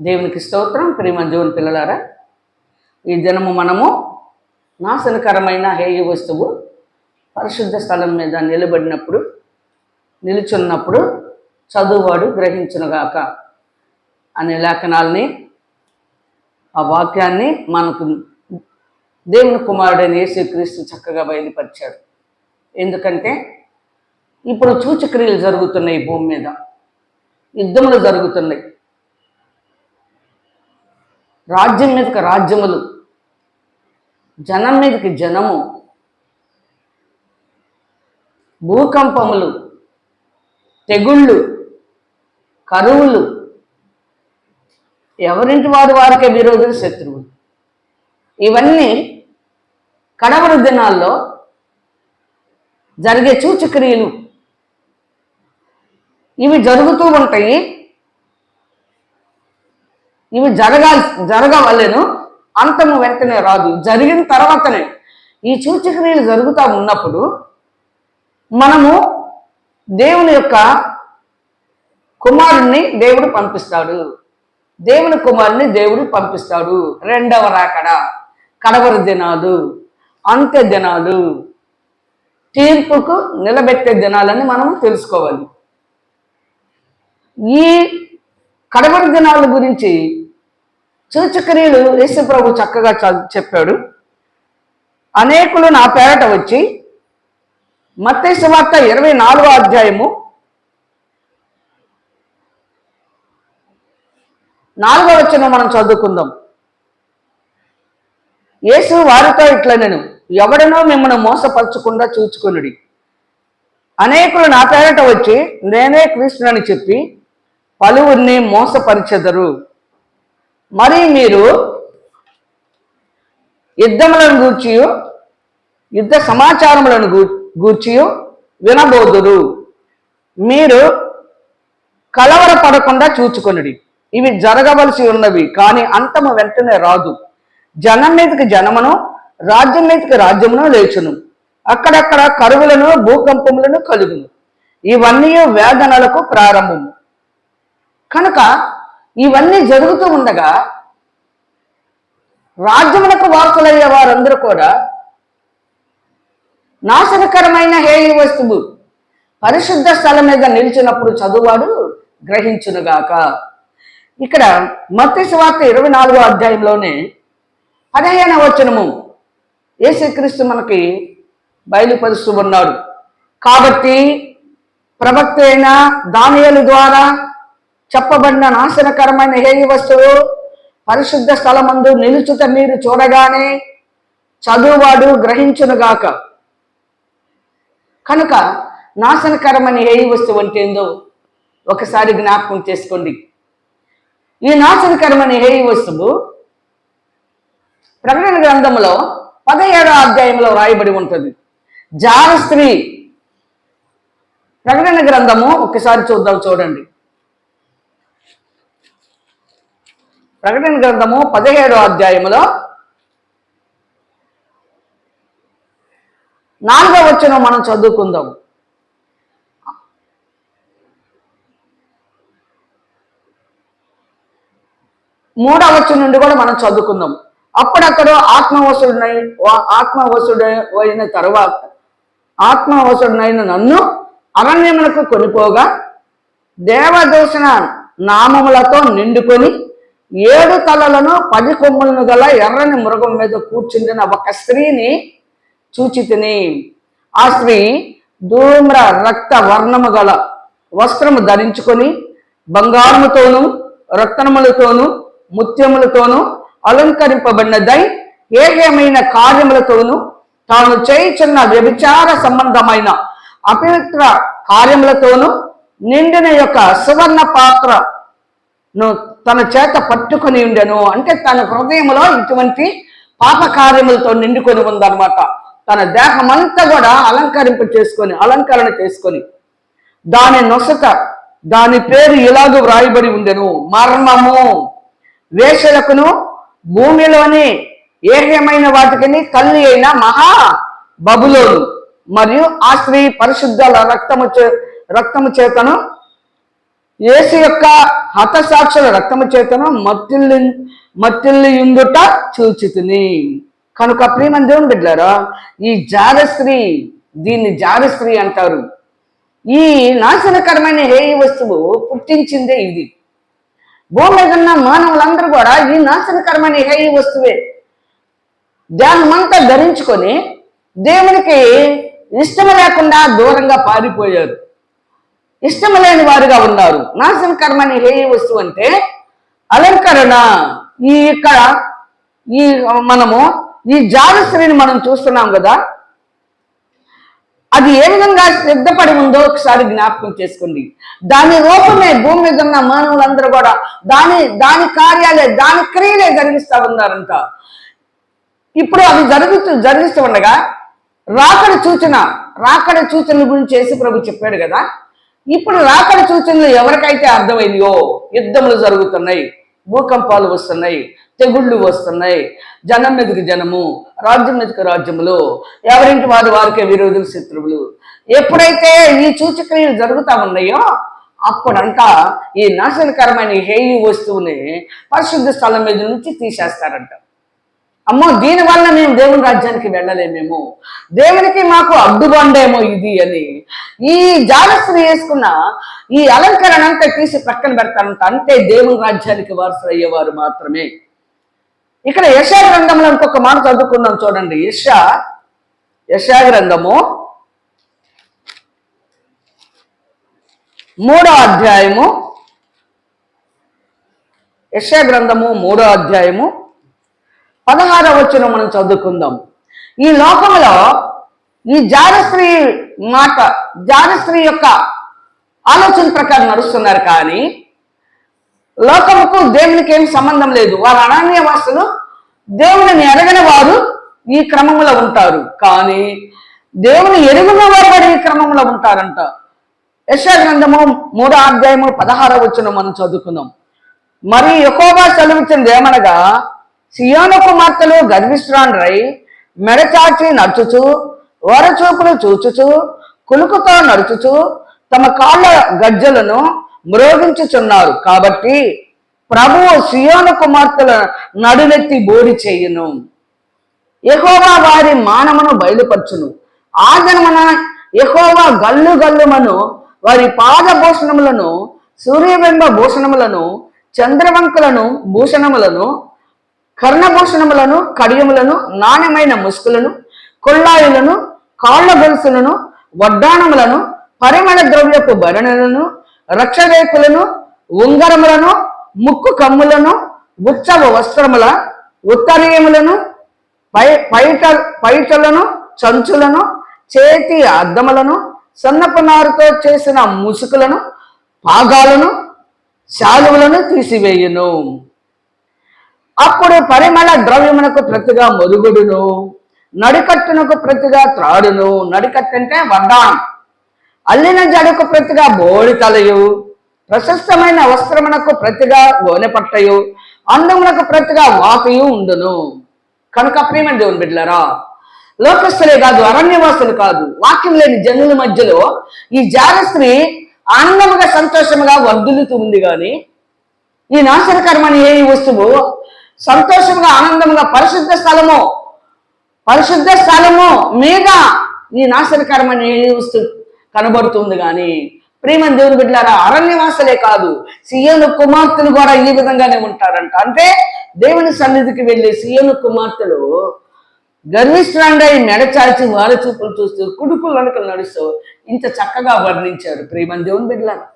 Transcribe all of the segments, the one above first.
దేవునికి స్తోత్రం. ప్రేమ దేవుని పిల్లలారా ఈ దినము మనము నాశనకరమైన హేయ వస్తువు పరిశుద్ధ స్థలం మీద నిలబడినప్పుడు నిలుచున్నప్పుడు చదువువాడు గ్రహించునుగాక అనే లేఖనాల్ని ఆ వాక్యాన్ని మనకు దేవుని కుమారుడైన యేసుక్రీస్తు చక్కగా బయలుపరిచాడు. ఎందుకంటే ఇప్పుడు సూచక్రియలు జరుగుతున్నాయి భూమి మీద యుద్ధములు జరుగుతున్నాయి. రాజ్యం మీదకి రాజ్యములు. జనం మీదకి జనము. భూకంపములు. తెగుళ్ళు. కరువులు. ఎవరింటి వారు వారికే విరోధులు శత్రువులు. ఇవన్నీ కడవర దినాల్లో జరిగే సూచక్రియలు. ఇవి జరుగుతూ ఉంటాయి. ఇవి జరగాలి జరగవలేను. అంతము వెంటనే రాదు. జరిగిన తర్వాతనే. ఈ సూచక్రియలు జరుగుతూ ఉన్నప్పుడు మనము దేవుని యొక్క కుమారుణ్ణి దేవుడు పంపిస్తాడు. దేవుని కుమారుని దేవుడు పంపిస్తాడు. రెండవ రాకడ. కడవరి దినాలు అంత్య దినాలు తీర్పుకు నిలబెట్టే దినాలని మనం తెలుసుకోవాలి. ఈ కడవరి దినాల గురించి సూచక్రియలు యేసు ప్రభు చక్కగా చ- చెప్పాడు. అనేకులు నా పేరట వచ్చి మత్తే వార్త ఇరవై నాలుగో అధ్యాయము నాలుగో వచ్చిన మనం చదువుకుందాం. యేసు వారితో ఇట్లా నేను ఎవడనో మిమ్మల్ని మోసపరచకుండా చూచుకునుడి. అనేకులు నా పేరట వచ్చి నేనే కృష్ణుని చెప్పి పలువురిని మోసపరిచెదరు. మరి మీరు యుద్ధములను గూర్చి యుద్ధ సమాచారములను గూ- గూర్చి వినబోదురు. మీరు కలవరపడకుండా చూచుకొనుడి. ఇవి జరగవలసి ఉన్నవి కానీ అంతము వెంటనే రాదు. జనం మీదకి జనమును రాజ్యం మీదకి రాజ్యమును లేచును. అక్కడక్కడ కరువులను భూకంపములను కలుగును. ఇవన్నీ వేదనలకు ప్రారంభము. కనుక ఇవన్నీ జరుగుతూ ఉండగా రాజ్యములకు వార్తలయ్యే వారందరూ కూడా నాశనకరమైన హేయ వస్తువు పరిశుద్ధ స్థలం మీద నిలిచినప్పుడు చదువువాడు గ్రహించునుగాక. ఇక్కడ మత్తి వార్త ఇరవై నాలుగో అధ్యాయంలోనే పదిహేన వచనము యేసుక్రీస్తు మనకి బయలుపరుస్తూ ఉన్నాడు. కాబట్టి ప్రవక్త అయిన దానియలు ద్వారా చెప్పబడిన నాశనకరమైన హేయ వస్తువు పరిశుద్ధ స్థలమందు నిలుచుట మీరు చూడగానే చదువువాడు గ్రహించునుగాక. కనుక నాశనకరమైన హేయ వస్తువు అంటే ఏందో ఒకసారి జ్ఞాపకం చేసుకోండి. ఈ నాశనకరమైన హేయ వస్తువు ప్రకటన గ్రంథంలో పదిహేడో అధ్యాయంలో రాయబడి ఉంటుంది. జార స్త్రీ ప్రకటన గ్రంథము ఒకసారి చూద్దాం చూడండి. ప్రకటన గ్రంథము పదిహేడో అధ్యాయములో నాలుగో వచ్చిన మనం చదువుకుందాం. మూడవ వచ్చి నుండి కూడా మనం చదువుకుందాం. అప్పుడక్కడ ఆత్మవసుడునై ఆత్మవసుడు అయిన తర్వాత ఆత్మవసుడునైన నన్ను అరణ్యములకు కొనిపోగా దేవదూషణ నామములతో నిండుకొని ఏడు తలలను పది కొమ్ములను గల ఎర్రని మృగం మీద కూర్చుండిన ఒక స్త్రీని చూచి తిని ఆ స్త్రీ ధూమ్ర రక్త వర్ణము గల వస్త్రము ధరించుకొని బంగారముతోనూ రత్నములతోనూ ముత్యములతోనూ అలంకరింపబడినదై ఏకేమైన కార్యములతోనూ తాను చేయుచున్న వ్యభిచార సంబంధమైన అపవిత్ర కార్యములతోనూ నిండిన యొక్క సువర్ణ పాత్రను తన చేత పట్టుకొని ఉండెను. అంటే తన హృదయంలో ఇటువంటి పాప కార్యములతో నిండుకొని ఉందన్నమాట. తన దేహమంతా కూడా అలంకరింపు చేసుకొని అలంకరణ చేసుకొని దాని నొసట దాని పేరు ఇలాగ వ్రాయబడి ఉండెను. మర్మము. వేషలకును భూమిలోని ఏహ్యమైన వాటికి తల్లి అయిన మహా బబులోను. మరియు ఆ స్త్రీ పరిశుద్ధ రక్తము చే రక్తము చేతను యేసు యొక్క హతసాక్షుల రక్తము చేతను మత్తిల్లి మత్తిల్లి ఇందుట చూచితిని. కనుక ప్రియమని దేవుని బిడ్డారా ఈ జారస్త్రీ దీన్ని జారస్త్రీ అంటారు. ఈ నాశనకరమైన హేయ వస్తువు పుట్టించిందే ఇది. భూమి మీద ఉన్న మానవులందరూ కూడా ఈ నాశనకరమైన హేయ వస్తువే. ధ్యానమంతా ధరించుకొని దేవునికి ఇష్టం లేకుండా దూరంగా పారిపోయారు. ఇష్టమలేని వారుగా ఉన్నారు. నాశనకరమైన ఏ వస్తువు అంటే అలంకరణ. ఈ ఇక్కడ ఈ మనము ఈ జాలశ్రీని మనం చూస్తున్నాం కదా అది ఏ విధంగా సిద్ధపడి ఉందో ఒకసారి జ్ఞాపకం చేసుకోండి. దాని రూపమే భూమి మీద ఉన్న మానవులందరూ కూడా దాని దాని కార్యాలే దాని క్రియలే జరిగిస్తూ ఉన్నారంట. ఇప్పుడు అవి జరుగుతూ జరిగిస్తూ ఉండగా రాకడ సూచన రాకడ సూచనల గురించి యేసు ప్రభు చెప్పాడు కదా ఇప్పుడు రాకడ సూచనలు ఎవరికైతే అర్థమైందో యుద్ధములు జరుగుతున్నాయి భూకంపాలు వస్తున్నాయి తెగుళ్ళు వస్తున్నాయి జనం మీదకి జనము రాజ్యం మీదకి రాజ్యములు ఎవరింటి వారు వారికే విరోధులు శత్రువులు. ఎప్పుడైతే ఈ సూచక్రియలు జరుగుతా ఉన్నాయో అప్పుడంతా ఈ నాశనకరమైన హేయి వస్తువుని పరిశుద్ధ స్థలం మీద నుంచి తీసేస్తారంట. అమ్మో దీనివల్ల మేము దేవుని రాజ్యానికి వెళ్ళలేమేమో దేవునికి మాకు అడ్డుబండేమో ఇది అని. ఈ జాగ్రత్తలు వేసుకున్న ఈ అలంకరణ అంతా తీసి పక్కన పెడతారంట. అంటే దేవుని రాజ్యానికి వారసులు అయ్యేవారు మాత్రమే. ఇక్కడ యశా గ్రంథంలో ఇంకొక మాట చదువుకున్నాం చూడండి. యశా యశా గ్రంథము మూడో అధ్యాయము. యశా గ్రంథము మూడో అధ్యాయము పదహారవ వచ్చిన మనం చదువుకుందాం. ఈ లోకంలో ఈ జారశ్రీ మాట జారశ్రీ యొక్క ఆలోచన ప్రకారం నడుస్తున్నారు కానీ లోకముకు దేవునికి ఏం సంబంధం లేదు. వారు అనన్యవాసులు దేవుని ఎరగని వారు ఈ క్రమంలో ఉంటారు. కానీ దేవుని ఎరుగున వారు కూడా ఈ క్రమంలో ఉంటారంట. యశాగ్రంథము మూడో అధ్యాయము పదహారవ వచ్చిన మనం చదువుకుందాం. మరి ఎక్కువగా సెలవిచ్చింది ఏమనగా సియోను కుమార్తెలు గర్విష్ఠాండ్రై మెడచాచి నడుచుచు వరచూపులు చూచుచు కులుకుతో నడుచుచు తమ కాళ్ళ గజ్జలను మ్రోగించుచున్నారు. కాబట్టి ప్రభువు సియోను కుమార్తెల నడునెత్తి బోడి చేయును. యహోవా వారి మానమును బయలుపరచును. ఆ జన్మన యహోవా గల్లు గల్లుమను వారి పాదభూషణములను సూర్యబింబ భూషణములను చంద్రవంకులను భూషణములను కర్ణభూషణములను కడియములను నాణ్యమైన ముసుకులను కొల్లాయులను కాళ్ళ గొలుసులను వడ్డాణములను పరిమళ ద్రవ్యపు భరణలను రక్షరేకులను ఉంగరములను ముక్కు కమ్ములను ఉత్సవ వస్త్రముల ఉత్తరీయములను పై పైట పైటలను చంచులను చేతి అద్దములను సన్నపు నారుతో చేసిన ముసుకులను పాగాలను శాలువులను తీసివేయును. అప్పుడు పరిమళ ద్రవ్యమునకు ప్రతిగా మొరుగుడును నడికట్టునకు ప్రతిగా త్రాడును. నడికట్టు అంటే వడ్డాణం. అల్లిన జడకు ప్రతిగా బోడి తలయు ప్రశస్తమైన వస్త్రమునకు ప్రతిగా గోనె పట్టయు అందమునకు ప్రతిగా వాకయు ఉండును. కనుక ప్రేమ దేవుని బిడ్డలారా లోకస్తులే కాదు అరణ్యవాసులు కాదు వాక్యం లేని జనుల మధ్యలో ఈ జాగస్త్రీ ఆనందముగా సంతోషముగా వర్ధులుతూ ఉంది కానీ ఈ నాశనకరమైన ఏ వస్తువు సంతోషంగా ఆనందంగా పరిశుద్ధ స్థలము. పరిశుద్ధ స్థలము మీద ఈ నాశనకరమైన వస్తు కనబడుతుంది కానీ ప్రేమ దేవుని బిడ్డలారా అరణ్యవాసులే కాదు సీయోను కుమార్తెలు కూడా ఈ విధంగానే ఉంటారంట. అంటే దేవుని సన్నిధికి వెళ్ళి సీయోను కుమార్తెలు గర్విష్ఠులంగా ఈ మెడచాల్చి వారి చూపులు చూస్తూ కుడుకులు వెనుకలు నడుస్తూ ఇంత చక్కగా వర్ణించారు ప్రేమ దేవుని బిడ్డలారా.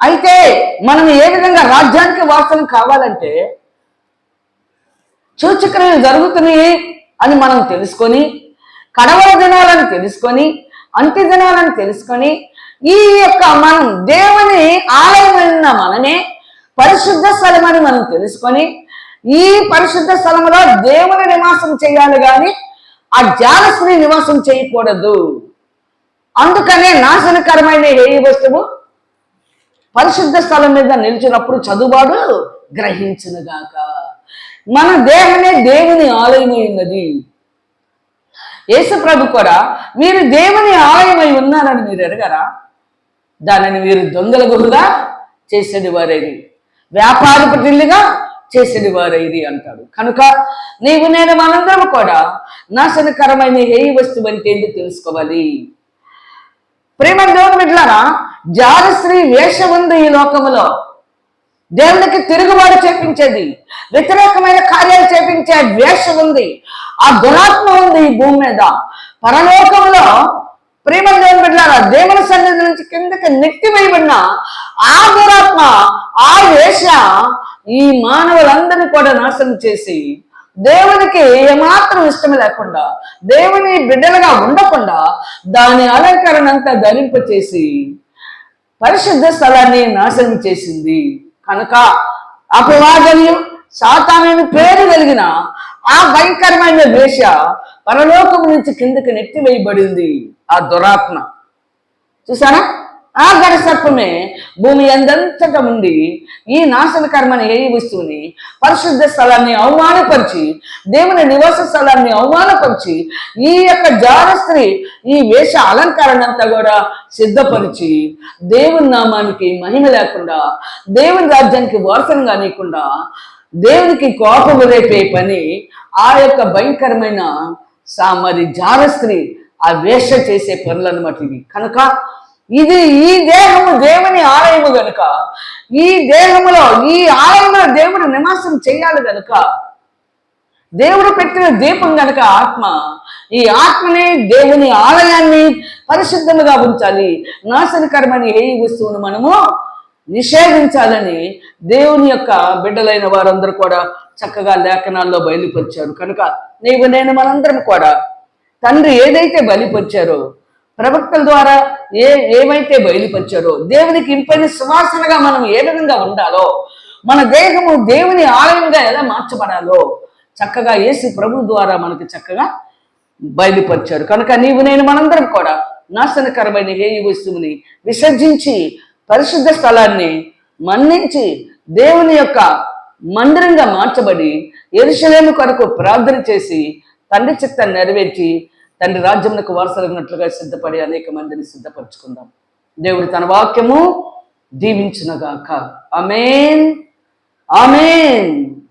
అయితే మనం ఏ విధంగా రాజ్యానికి వాసన కావాలంటే సూచక్రియలు జరుగుతున్నాయి అని మనం తెలుసుకొని కడవల దినాలను తెలుసుకొని అంత్య దినాలను తెలుసుకొని ఈ యొక్క మనం దేవుని ఆలయమైన మనమే పరిశుద్ధ స్థలమని మనం తెలుసుకొని ఈ పరిశుద్ధ స్థలంలో దేవుని నివాసం చేయాలి కానీ ఆ జాలస్త్రీ నివాసం చేయకూడదు. అందుకనే నాశనకరమైన ఏ వస్తువు? పరిశుద్ధ స్థలం మీద నిలిచినప్పుడు చదువువాడు గ్రహించునుగాక. మన దేహమే దేవుని ఆలయమై ఉన్నది. యేసుప్రభు కూడా మీరు దేవుని ఆలయమై ఉన్నారని మీరు ఎరగరా దానిని వీరు దొంగల గురుగా చేసేది వారేది వ్యాపారపతిగా చేసేది వారేది అంటాడు. కనుక నీవు నేను మనందరం కూడా నాశనకరమైన ఏ వస్తువు అంటే తెలుసుకోవాలి. ప్రేమ దేవుని బిడ్డలారా జారశ్రీ వేషముంది ఈ లోకములో. దేవునికి తిరుగుబాటు చేపించేది. వ్యతిరేకమైన కార్యాలు చేపించే వేషం ఉంది. ఆ దురాత్మ ఉంది ఈ భూమి మీద. పరలోకంలో ప్రేమ దేవుని బిడ్డారా దేవుని సన్నిధి నుంచి కిందకి నెట్టి వేయబడిన ఆ దురాత్మ ఆ వేష ఈ మానవులందరినీ కూడా నాశనం చేసి దేవునికి ఏమాత్రం ఇష్టం లేకుండా దేవుని బిడ్డలుగా ఉండకుండా దాని అలంకరణ అంతా ధరింపచేసి పరిశుద్ధ స్థలాన్ని నాశనం చేసింది. కనుక అపవాదనియు సాతానని పేరు కలిగిన ఆ భయంకరమైన వేష పరలోకం నుంచి కిందకి నెట్టివేయబడింది ఆ దురాత్మ. చూసారా ఆ గడ సర్పమే భూమి ఎందంతటా ఉండి ఈ నాశనకరమైన ఏ వస్తువుని పరిశుద్ధ స్థలాన్ని అవమానపరిచి దేవుని నివాస స్థలాన్ని అవమానపరిచి ఈ యొక్క జారస్త్రీ ఈ వేష అలంకరణ అంతా కూడా సిద్ధపరిచి దేవుని నామానికి మహిమ లేకుండా దేవుని రాజ్యానికి వారసన కానీయకుండా దేవునికి కోపం రేపే పని ఆ యొక్క భయంకరమైన సా మరి జారస్త్రీ ఆ వేష చేసే పనులు అనమాట ఇవి కనుక ఇది ఈ దేహము దేవుని ఆలయము గనుక ఈ దేహములో ఈ ఆలయంలో దేవుడు నివాసం చేయాలి గనుక దేవుడు పెట్టిన దీపం గనుక ఆత్మ ఈ ఆత్మని దేవుని ఆలయాన్ని పరిశుద్ధముగా ఉంచాలి. నాశనకరమైన ఏ వస్తువును మనము నిషేధించాలని దేవుని యొక్క బిడ్డలైన వారందరూ కూడా చక్కగా లేఖనాల్లో బయలుపరిచారు. కనుక నీవు నేను మనందరం కూడా తండ్రి ఏదైతే బయలుపరిచారో ప్రవక్తల ద్వారా ఏ ఏమైతే బయలుపరిచారో దేవునికి ఇంపైన సువాసనగా మనం ఏ విధంగా ఉండాలో మన దేహము దేవుని ఆలయంగా ఎలా మార్చబడాలో చక్కగా యేసు ప్రభు ద్వారా మనకి చక్కగా బయలుపరిచారు. కనుక నీవు నేను మనందరం కూడా నాశనకరమైన ఏ వస్తువుని విసర్జించి పరిశుద్ధ స్థలాన్ని మన్నించి దేవుని యొక్క మందిరంగా మార్చబడి ఎరుషలేము కొరకు ప్రార్థన చేసి తండ్రి చిత్తాన్ని నెరవేర్చి తండ్రి రాజ్యమునకు ఉన్నట్లుగా సిద్ధపడి అనేక మందిని సిద్ధపరచుకుందాం. దేవుడు తన వాక్యము దీవించునగాక. అమేన్ ఆమెన్.